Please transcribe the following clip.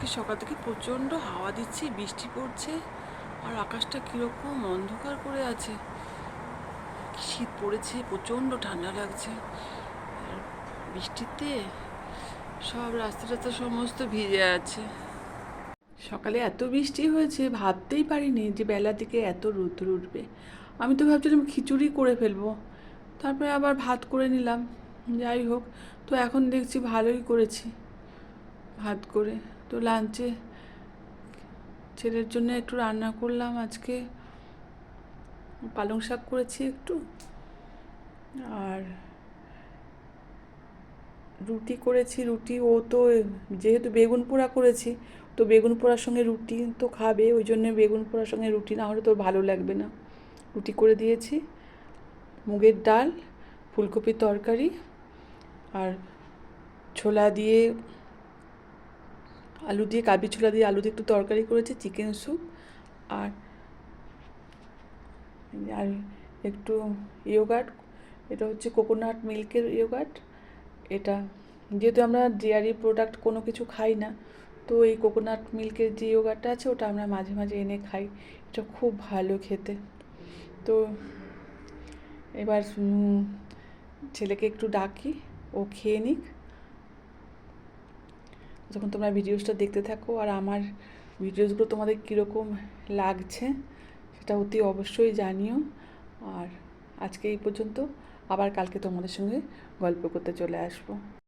আজকে সকাল থেকে প্রচণ্ড হাওয়া দিচ্ছে, বৃষ্টি পড়ছে আর আকাশটা কীরকম অন্ধকার করে আছে। শীত পড়েছে, প্রচণ্ড ঠান্ডা লাগছে। আর বৃষ্টিতে সব রাস্তা টাস্তা সমস্ত ভিজে আছে। সকালে এত বৃষ্টি হয়েছে, ভাবতেই পারিনি যে বেলার দিকে এত রৌদ্র উঠবে। আমি তো ভাবছিলাম খিচুড়ি করে ফেলব। তারপরে আবার ভাত করে নিলাম। যাই হোক, তো এখন দেখছি ভালোই করেছি ভাত করে। তো লাঞ্চে ছেলের জন্য একটু রান্না করলাম আজকে। পালং শাক করেছি একটু। আর রুটি করেছি, রুটি ও তো যেহেতু বেগুন পোড়া করেছি, তো বেগুন পোড়ার সঙ্গে রুটি তো খাবে, ওই জন্য বেগুন পোড়ার সঙ্গে রুটি না হলে তোর ভালো লাগবে না। রুটি করে দিয়েছি, মুগের ডাল, ফুলকপির তরকারি, আর ছোলা দিয়ে আলু দিয়ে কাবি ছোলা দিয়ে আলু দিয়ে একটু তরকারি করেছি চিকেন স্যুপ আর আর একটু ইয়োগার্ট এটা হচ্ছে কোকোনাট মিল্কের ইয়োগার্ট এটা যেহেতু আমরা ডেয়ারি প্রোডাক্ট কোনো কিছু খাই না, তো এই কোকোনাট মিল্কের যে ইয়োগার্টটা আছে ওটা আমরা মাঝে মাঝে এনে খাই, এটা খুব ভালো খেতে। তো এবার ছেলেকে একটু ডাকি, ও খেয়ে নিক। যখন তোমরা ভিডিওসটা দেখতে থাকো আর আমার ভিডিওসগুলো তোমাদের কীরকম লাগছে, সেটা অতি অবশ্যই জানিও। আর আজকে এই পর্যন্ত, আবার কালকে তোমাদের সঙ্গে গল্প করতে চলে আসব।